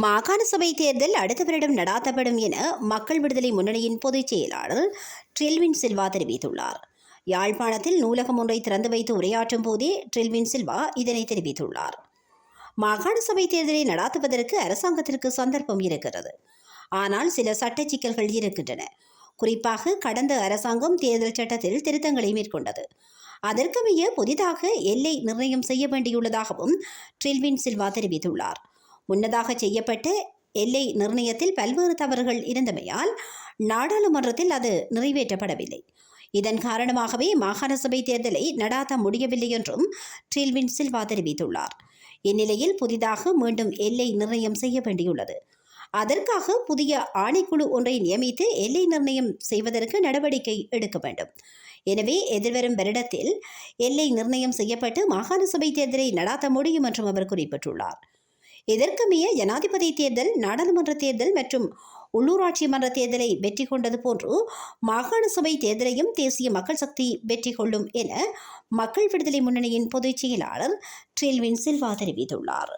மாகாண சபை தேர்தல் அடுத்த வருடம் நடாத்தப்படும் என மக்கள் விடுதலை முன்னணியின் பொதுச் செயலாளர் ட்ரில்வின் சில்வா தெரிவித்துள்ளார். யாழ்ப்பாணத்தில் நூலகம் ஒன்றை திறந்து வைத்து உரையாற்றும் போதே ட்ரில்வின் சில்வா இதனை தெரிவித்துள்ளார். மாகாண சபை தேர்தலை நடாத்துவதற்கு அரசாங்கத்திற்கு சந்தர்ப்பம் இருக்கிறது. ஆனால் சில சட்ட சிக்கல்கள் இருக்கின்றன. குறிப்பாக கடந்த அரசாங்கம் தேர்தல் சட்டத்தில் திருத்தங்களை மேற்கொண்டது. அதற்கமைய புதிதாக எல்லை நிர்ணயம் செய்ய வேண்டியுள்ளதாகவும் ட்ரில்வின் சில்வா தெரிவித்துள்ளார். முன்னதாக செய்யப்பட்டு எல்லை நிர்ணயத்தில் பல்வேறு தவறுகள் இருந்தமையால் நாடாளுமன்றத்தில் அது நிறைவேற்றப்படவில்லை. இதன் காரணமாகவே மாகாண சபை தேர்தலை நடாத்த முடியவில்லை என்றும் ட்ரில்வின் சில்வா தெரிவித்துள்ளார். இந்நிலையில் புதிதாக மீண்டும் எல்லை நிர்ணயம் செய்ய வேண்டியுள்ளது அதற்காக புதிய ஆணைக்குழு ஒன்றை நியமித்து எல்லை நிர்ணயம் செய்வதற்கு நடவடிக்கை எடுக்க வேண்டும். எனவே எதிர்வரும் வருடத்தில் எல்லை நிர்ணயம் செய்யப்பட்டு மாகாண சபை தேர்தலை நடாத்த முடியும் என்றும் அவர் குறிப்பிட்டுள்ளார். இதற்கமைய ஜனாதிபதி தேர்தல் நாடாளுமன்ற தேர்தல் மற்றும் உள்ளூராட்சி மன்ற தேர்தலை வெற்றி கொண்டது போன்று மாகாண சபை தேர்தலையும் தேசிய மக்கள் சக்தி வெற்றி கொள்ளும் என மக்கள் விடுதலை முன்னணியின் பொதுச் செயலாளர் ட்ரில்வின் சில்வா தெரிவித்துள்ளார்.